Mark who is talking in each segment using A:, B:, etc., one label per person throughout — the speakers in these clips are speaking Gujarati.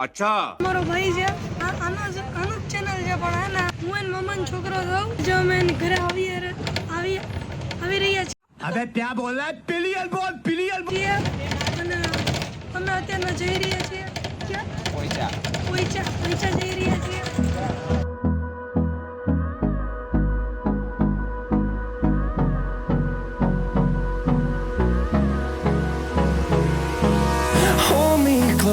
A: અચ્છા.
B: મારો ભાઈ છે. આનો આનું ચેનલ છે પણ હે ને હું એન મમ્મા છોકરો થઉં જો અમે એને ઘરે આવી આવી આવી રહ્યા
C: છે અબે ત્યાં બોલા પિલિયલ બોલ પિલિયલ
B: બોલ. અને અમે અત્યારે જઈ રહ્યા છીએ. કે પૈસા પૈસા પૈસા જઈ રહ્યા છીએ.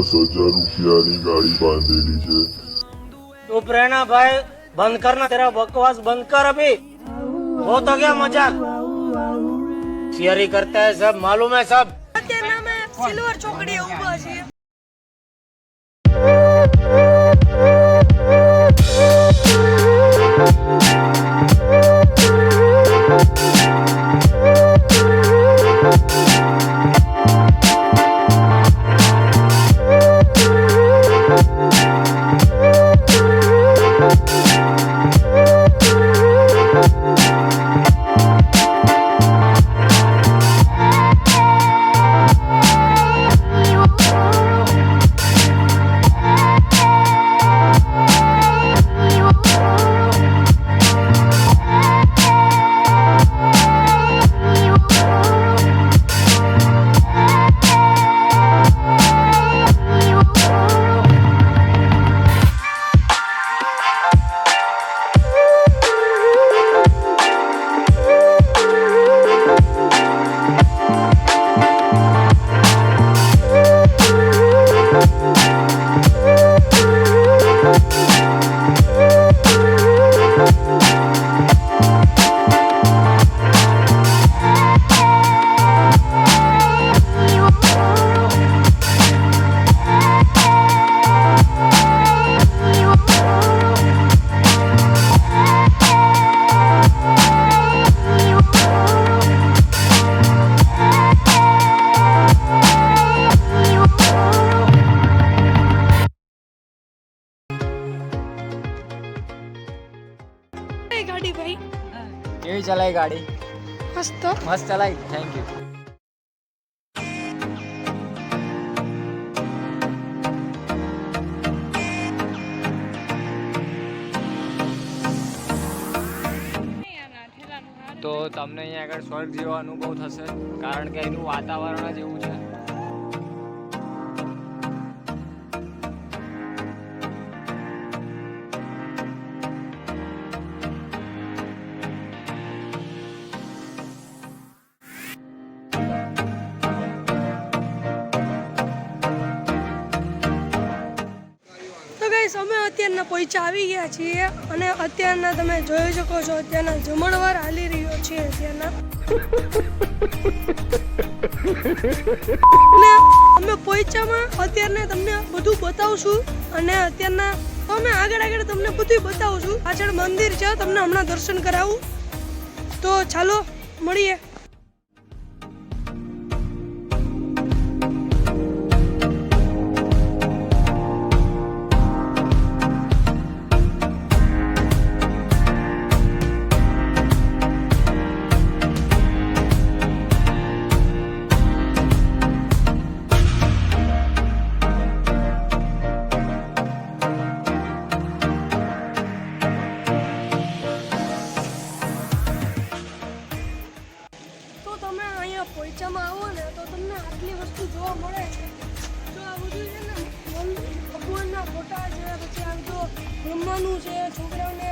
B: દસ હજાર રૂપિયાની ગાડી બાંધેલી
D: છે
E: चुप रहना भाई बंद करना तेरा बकवास बंद कर अभी हो तो गया मजाक थियरी करता है सब मालूम है सब
B: અત્યારે અમે સિલ્વર
E: કેવી ચલાઈ ગાડી.
B: મસ્ત.
E: મસ્ત ચલાઈ થેન્ક યુ તો તમને અહીંયા આગળ સ્વર્ગ જેવો અનુભવ થશે કારણ કે એનું વાતાવરણ જ એવું છે.
B: અત્યારના પૈસા આવી ગયા છીએ અને અત્યારના તમે જોઈ શકો છો અત્યારના જમણવાર હાલી રહ્યો છે અત્યારના. અને અમે પોઈચામાં અત્યારના તમને બધું બતાવશું અને અત્યારના અમે આગળ આગળ તમને બધું બતાવશું. પાછળ મંદિર છે, તમને હમણાં દર્શન કરાવું. તો ચાલો, મળીએ. પોઈચામાં આવો ને તો તમને આટલી વસ્તુ જોવા મળે. છે જો આ બધું છે ને ભગવાનના ફોટા છે પછી આમ તો રમવાનું છે છોકરાઓને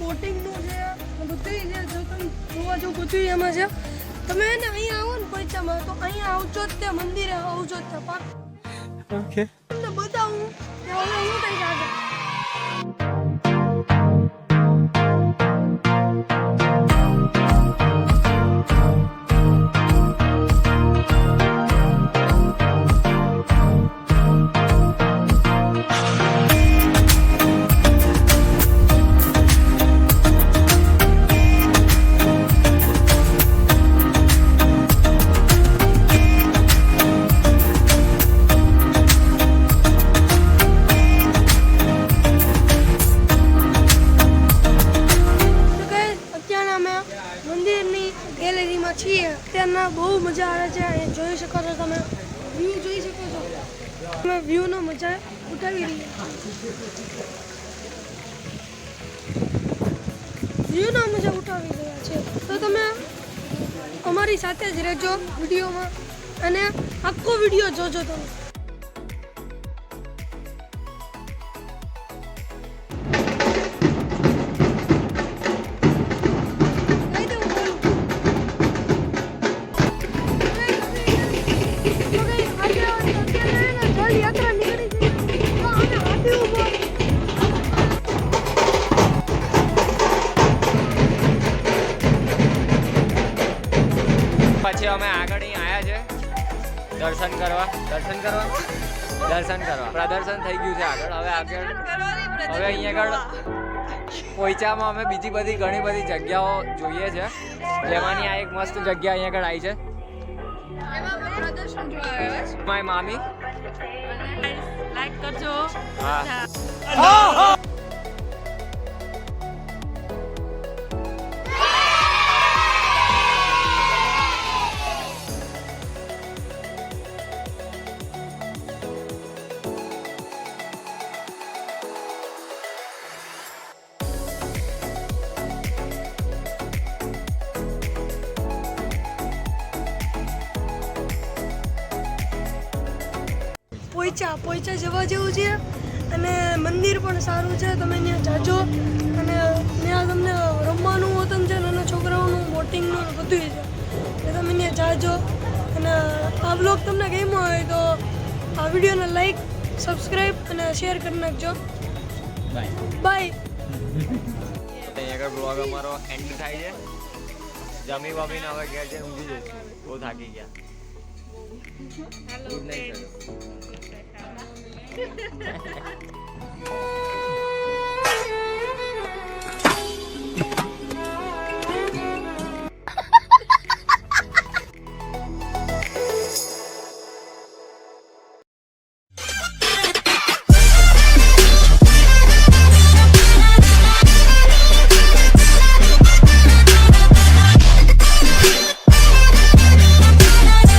B: બોટિંગનું છે બધું છે જો તમે જોવા જો બધું એમાં છે. તમે એને અહીંયા આવો ને પોઈચામાં તો અહીંયા આવજો જ તે મંદિરે આવજો જ તે પાક
A: ઓકે.
B: તમને બતાવું કે હવે હું કઈ આગળ અમે વ્યૂનો મજા ઉઠાવી રહ્યા વ્યૂનો મજા ઉઠાવી રહ્યા છે. તો તમે અમારી સાથે જ રહેજો વિડીયોમાં. અને આખો વીડિયો જોજો તમે.
A: દર્શન કરવા દર્શન કરવા? દર્શન કરવા. પ્રદર્શન થઈ ગયું છે આગળ. હવે આગળ હવે અહીંયા આગળ પોઈચામાં અમે બીજી બધી ઘણી બધી જગ્યાઓ જોઈએ છે. જેમાંની આ એક મસ્ત જગ્યા અહીંયા આગળ આવી છે. માય મામી.
F: લાઈક કરજો.
A: હા.
B: પોઈચા પોઈચા જવા જેવું છે. અને મંદિર પણ સારું છે તમે ત્યાં જાજો. અને ત્યાં તમને રમવાનું વતન છે નાના છોકરાઓનું બોટિંગનું બધું છે. એ તમે ત્યાં જાજો. અને આ બ્લોગ તમને ગમ્યો હોય તો આ વિડીયોને લાઈક સબસ્ક્રાઈબ અને શેર કરી નાખજો.
A: બાય
B: બાય
A: અહીંયા આગળ બ્લોગ અમારો એન્ડ થાય છે. જમી બમીને હવે ઘેર જઈને ઊંઘી જઈશું. બહુ થાકી ગયા. Good night